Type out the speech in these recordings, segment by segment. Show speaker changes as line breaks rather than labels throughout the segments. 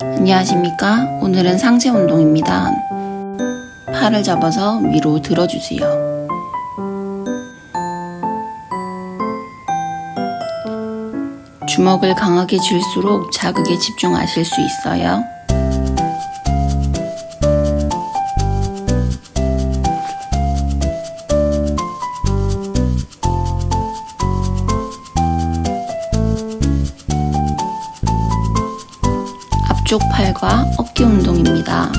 안녕하십니까? 오늘은 상체 운동입니다. 팔을 잡아서 위로 들어주세요. 주먹을 강하게 쥘수록 자극에 집중하실 수 있어요. 앞쪽 팔과 어깨 운동입니다.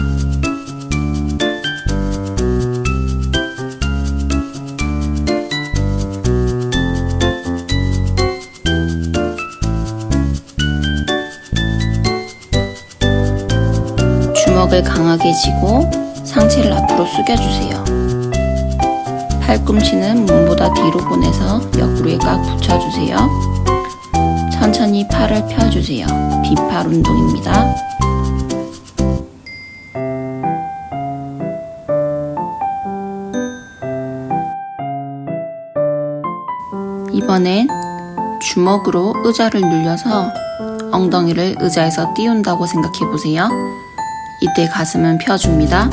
주먹을 강하게 쥐고 상체를 앞으로 숙여주세요. 팔꿈치는 몸보다 뒤로 보내서 옆구리에 꽉 붙여주세요. 천천히 팔을 펴주세요. 비팔 운동입니다. 이번엔 주먹으로 의자를 눌려서 엉덩이를 의자에서 띄운다고 생각해 보세요. 이때 가슴은 펴줍니다.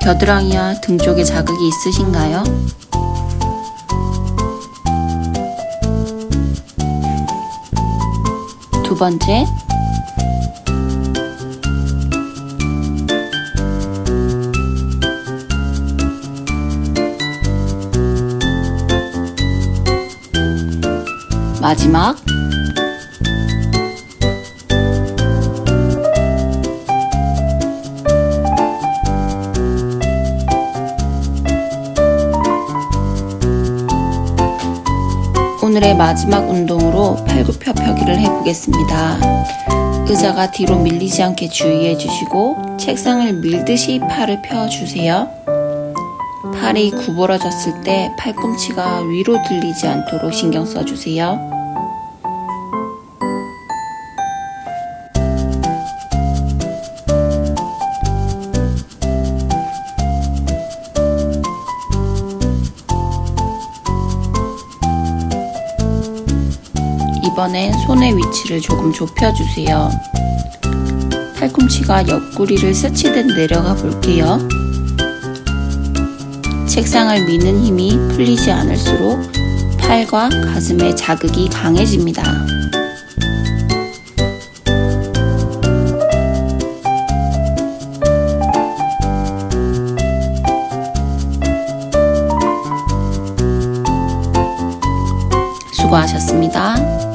겨드랑이와 등 쪽에 자극이 있으신가요? 두 번째, 마지막, 오늘의 마지막 운동으로 팔굽혀펴기를 해보겠습니다. 의자가 뒤로 밀리지 않게 주의해 주시고 책상을 밀듯이 팔을 펴주세요. 팔이 구부러졌을 때 팔꿈치가 위로 들리지 않도록 신경 써주세요. 이번엔 손의 위치를 조금 좁혀주세요. 팔꿈치가 옆구리를 스치듯 내려가 볼게요. 책상을 미는 힘이 풀리지 않을수록 팔과 가슴에 자극이 강해집니다. 수고하셨습니다.